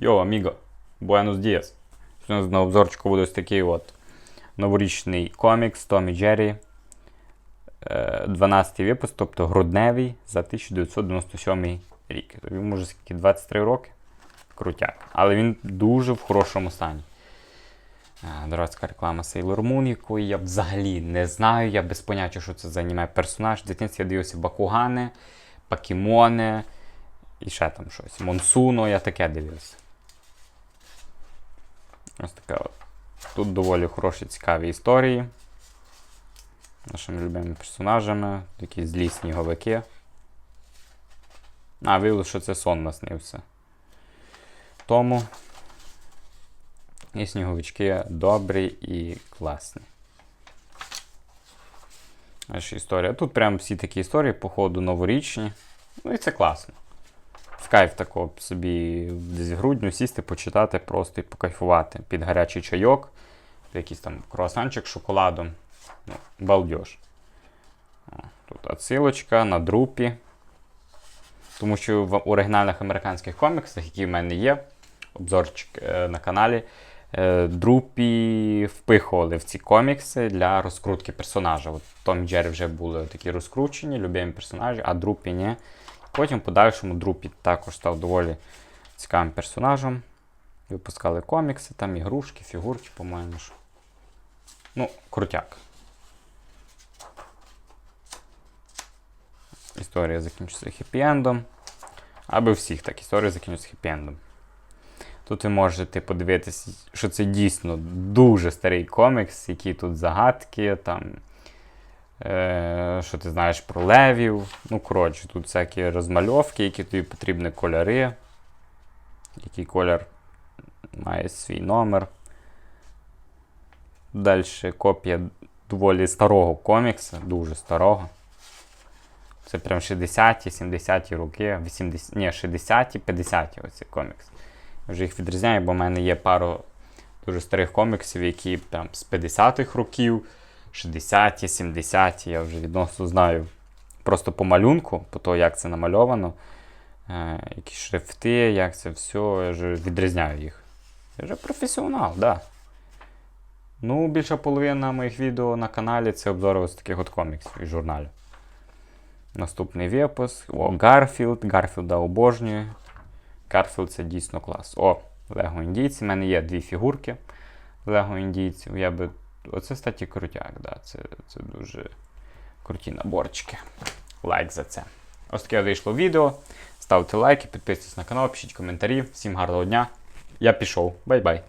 Йо, аміго, Буенос Діас. У на обзорчику буде ось такий от новорічний комікс Том і Джері. Е, 12 випуск, тобто грудневий за 1997 рік. Тобто Йому може скільки 23 роки. Крутяк. Але він дуже в хорошому стані. Е, Дурацька реклама Sailor Moon, якої я взагалі не знаю. Я без поняття, що це за аніме персонаж. В дитинстві я дивився Бакугани, Покемони і ще там щось. Монсуно, я таке дивився. Ось така от. Тут доволі хороші цікаві історії. Нашими любимими персонажами. Такі злі сніговики. А, виявилося, що це сон наснився. Тому. І сніговички добрі і класні. Аж історія. Тут прям всі такі історії, походу, новорічні. Ну і це класно. В кайф такого собі десь в грудню сісти, почитати просто і покайфувати під гарячий чайок, якийсь там круасанчик з шоколадом. Ну, балдеж. Тут отсилочка на друпі. Тому що в оригінальних американських коміксах, які в мене є, обзорчик е, на каналі, е, друпі впихували в ці комікси для розкрутки персонажа. От Том і Джері вже були такі розкручені, любимі персонажі, а друпі ні. Потім в подальшому Друпі також став доволі цікавим персонажем. Випускали комікси, там ігрушки, фігурки, по-моєму. Ну, крутяк. Історія закінчиться хеппі-ендом. Аби всіх так, історія закінчиться хеппі-ендом. Тут ви можете подивитися, що це дійсно дуже старий комікс, які тут загадки, там. Е, що ти знаєш про левів. Ну, коротше, тут всякі розмальовки, які тобі потрібні кольори. Який колір має свій номер. Далі копія доволі старого комікса, дуже старого. Це прям 60-ті, 70-ті роки, 80, ні, 60-ті, 50-ті оці комікс. Я вже їх відрізняю, бо в мене є пару дуже старих коміксів, які прям з 50-х років. 60-ті, 70-ті, я вже відносно знаю просто по малюнку, по того, як це намальовано, е, які шрифти, як це все, я вже відрізняю їх. Я вже професіонал, так. Да. Ну, більша половина моїх відео на каналі це обзори ось таких от коміксів і журналів. Наступний випуск. О, Гарфілд. Гарфілда обожнюю. Гарфілд це дійсно клас. О, Лего індійці. У мене є дві фігурки Лего індійців. Я би Оце, статі, крутяк, да. це, це дуже круті наборчики. Лайк за це. Ось таке вийшло відео. Ставте лайки, підписуйтесь на канал, пишіть коментарі. Всім гарного дня. Я пішов. Бай-бай.